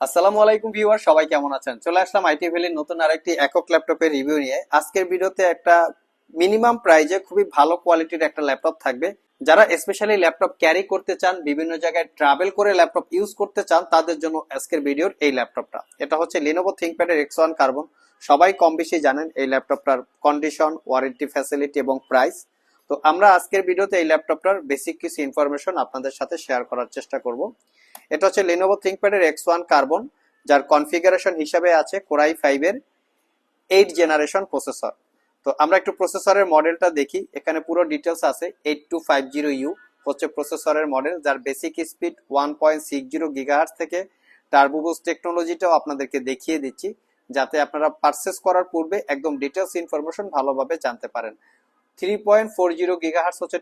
আসসালামু আলাইকুম ভিউয়ার, সবাই কেমন আছেন? চলে আসলাম আইটি ভ্যালির নতুন আরেকটি একক ল্যাপটপের রিভিউ নিয়ে। আজকের ভিডিওতে একটা মিনিমাম প্রাইজে খুবই ভালো কোয়ালিটির একটা ল্যাপটপ থাকবে। যারা স্পেশালি ল্যাপটপ ক্যারি করতে চান, বিভিন্ন জায়গায় ট্রাভেল করে ল্যাপটপ ইউজ করতে চান, তাদের জন্য আজকের ভিডিওর এই ল্যাপটপটা। এটা হচ্ছে লিনোভো থিঙ্কপ্যাডের এক্স ওয়ান কার্বন সবাই কম বেশি জানেন এই ল্যাপটপটার কন্ডিশন ওয়ারেন্টি ফ্যাসিলিটি এবং প্রাইস তো আমরা আজকের ভিডিওতে এই ল্যাপটপটার বেসিক কিছু ইনফরমেশন আপনাদের সাথে শেয়ার করার চেষ্টা করব। এটা হচ্ছে লেনোভো থিঙ্কপ্যাডের এক্স ওয়ান কার্বন যার কনফিগারেশন হিসাবে আছে কোরাই ফাইভের এইট জেনারেশন প্রসেসর তো আমরা একটু প্রসেসরের মডেলটা দেখি। এখানে পুরো ডিটেলস আছে। Eight two five zero U হচ্ছে প্রসেসরের মডেল যার basic speed one point six zero gigahertz থেকে টার্বোবুস টেকনোলজিটাও আপনাদেরকে দেখিয়ে দিচ্ছি, যাতে আপনারা পারচেস করার পূর্বে একদম ডিটেলস ইনফরমেশন ভালোভাবে জানতে পারেন। Three point four zero gigahertz হচ্ছে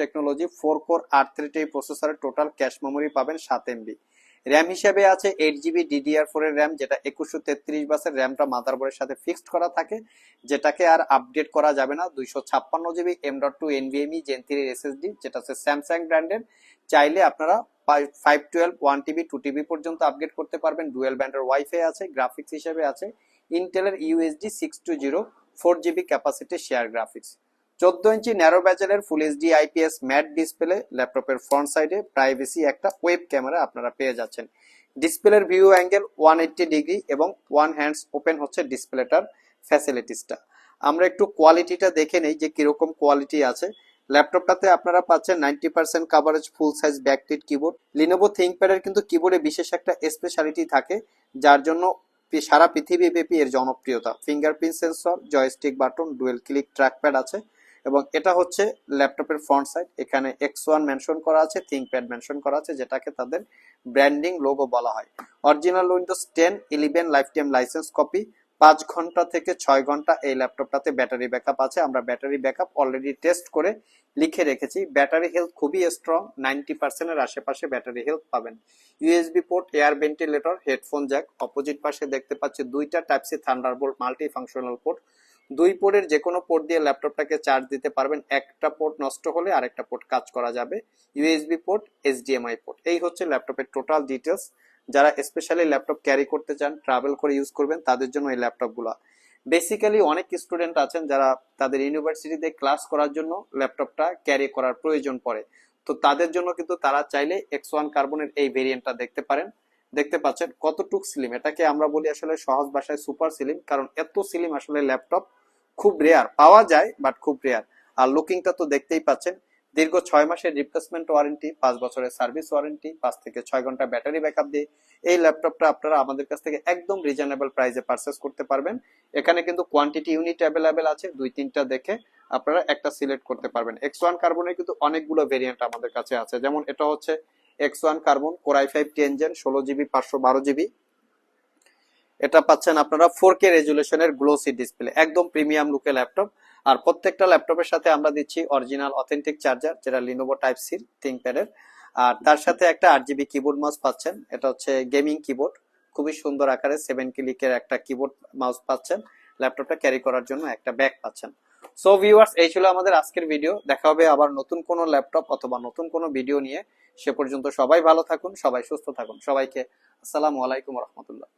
টেকনোলজি ফোর কোর আট থ্রিটি প্রসেসরের টোটাল ক্যাশ মেমোরি পাবেন সাত এমবি র্যাম হিসেবে আছে এইট জিবি ডিডিআর ফোর এর র্যাম যেটা একুশশো তেত্রিশ বাসের র্যামটা মাদারবোর্ডের সাথে ফিক্সড করা থাকে, যেটাকে আর আপডেট করা যাবে না। দুইশো ছাপ্পান্ন জিবি এম ডট টু যেটা হচ্ছে স্যামসাং ব্র্যান্ডের চাইলে আপনারা five twelve one TB two TB পর্যন্ত আপগ্রেড করতে পারবেন। ডুয়েল ব্যান্ডের ওয়াইফাই আছে গ্রাফিক্স হিসেবে আছে। ইন্টেলের UHD six two zero four GB capacity share graphics চোদ্দ inch narrow ব্যাচেলের full HD IPS matte display ল্যাপটপের ফ্রন্ট সাইডে প্রাইভেসি একটা ওয়েব ক্যামেরা আপনারা পেয়ে যাচ্ছেন। ডিসপ্লের view angle one eighty degree এবং ওয়ান হ্যান্ডস ওপেন হচ্ছে ডিসপ্লেটার ফ্যাসিলিটিসটা আমরা একটু কোয়ালিটিটা দেখে নেই যে কীরকম কোয়ালিটি আছে। ল্যাপটপটাতে আপনারা পাচ্ছেন ninety percent coverage full size backlit keyboard Lenovo থিঙ্কপ্যাডের কিন্তু কিবোর্ডে বিশেষ একটা স্পেশালিটি থাকে, যার জন্য সারা পৃথিবী ব্যাপী এর জনপ্রিয়তা। Fingerprint sensor joystick button dual click trackpad আছে। এবং এটা হচ্ছে ল্যাপটপের ফ্রন্ট সাইড। এখানে এক্স ওয়ান মেনশন করা আছে থিঙ্কপ্যাড মেনশন করা আছে, যেটাকে তাদের ব্র্যান্ডিং লোগো বলা হয়। Original Windows ten eleven life time license copy পাঁচ ঘণ্টা থেকে ছয় ঘণ্টা এই ল্যাপটপটাতে ব্যাটারি ব্যাকআপ আছে। আমরা ব্যাটারি ব্যাকআপ অলরেডি টেস্ট করে লিখে রেখেছি। ব্যাটারি হেলথ খুবই স্ট্রং নাইনটি পার্সেন্টের আশেপাশে ব্যাটারি হেলথ পাবেন। USB port air ventilator headphone jack opposite পাশে দেখতে পাচ্ছি দুইটা type C Thunderbolt multi functional port দুই পোর্টের যে কোনো পোর্ট দিয়ে ল্যাপটপটাকে চার্জ দিতে পারবেন। একটা পোর্ট নষ্ট হলে আরেকটা পোর্ট কাজ করা যাবে। USB port, HDMI port. এই হচ্ছে ল্যাপটপের টোটাল ডিটেলস যারা স্পেশালি ল্যাপটপ ক্যারি করতে চান, ট্রাভেল করে ইউজ করবেন, তাদের জন্য এই ল্যাপটপগুলো। বেসিক্যালি অনেক স্টুডেন্ট আছেন যারা তাদের ইউনিভার্সিটিতে ক্লাস করার জন্য ল্যাপটপটা ক্যারি করার প্রয়োজন পড়ে। তো তাদের জন্য কিন্তু তারা চাইলে এক্স ওয়ান কার্বনের এই ভেরিয়েন্টটা দেখতে পারেন। দেখতে পাচ্ছেন কতটুক স্লিম এটাকে আমরা বলি আসলে সহজ ভাষায় সুপার স্লিম কারণ এত স্লিম আসলে ল্যাপটপ খুব রেয়ার পাওয়া যায় বাট খুব রেয়ার আর লুকিংটা তো দেখতেই পাচ্ছেন, দীর্ঘ ছয় মাসের রিপ্লেসমেন্ট ওয়ারেন্টি পাঁচ বছরের সার্ভিস ওয়ারেন্টি পাঁচ থেকে ছয় ঘণ্টা ব্যাটারি ব্যাকআপ দিয়ে এই ল্যাপটপটা আপনারা আমাদের কাছ থেকে একদম রিজনেবল প্রাইসে পারচেস করতে পারবেন। এখানে কিন্তু কোয়ান্টিটি ইউনিট অ্যাভেলেবেল আছে, দুই তিনটা দেখে আপনারা একটা সিলেক্ট করতে পারবেন। এক্স ওয়ান কার্বনের কিন্তু অনেকগুলো ভেরিয়েন্ট আমাদের কাছে আছে। যেমন এটা হচ্ছে X one carbon core i five ten gen ষোলো জিবি পাঁচশো বারো জিবি এটা পাচ্ছেন আপনারা ফোর কে রেজুলেশনের গ্লোসি ডিসপ্লে একদম প্রিমিয়াম লুকে ল্যাপটপ আর প্রত্যেকটা ল্যাপটপের সাথে আমরা দিচ্ছি অরিজিনাল অথেন্টিক চার্জার যেটা লিনোভো টাইপ সি থিঙ্কপ্যাডের আর তার সাথে একটা আট জিবি কিবোর্ড মাউস পাচ্ছেন, এটা হচ্ছে গেমিং কিবোর্ড খুবই সুন্দর আকারে সেভেন ক্লিকের একটা কিবোর্ড মাউস পাচ্ছেন। ল্যাপটপটা ক্যারি করার জন্য একটা ব্যাগ পাচ্ছেন। সো ভিউয়ার্স এই ছিল আমাদের আজকের ভিডিও দেখা হবে আবার নতুন কোনো ল্যাপটপ অথবা নতুন কোন ভিডিও নিয়ে। সে পর্যন্ত সবাই ভালো থাকুন, সবাই সুস্থ থাকুন। সবাইকে আসসালামু আলাইকুম রহমতুল্লাহ।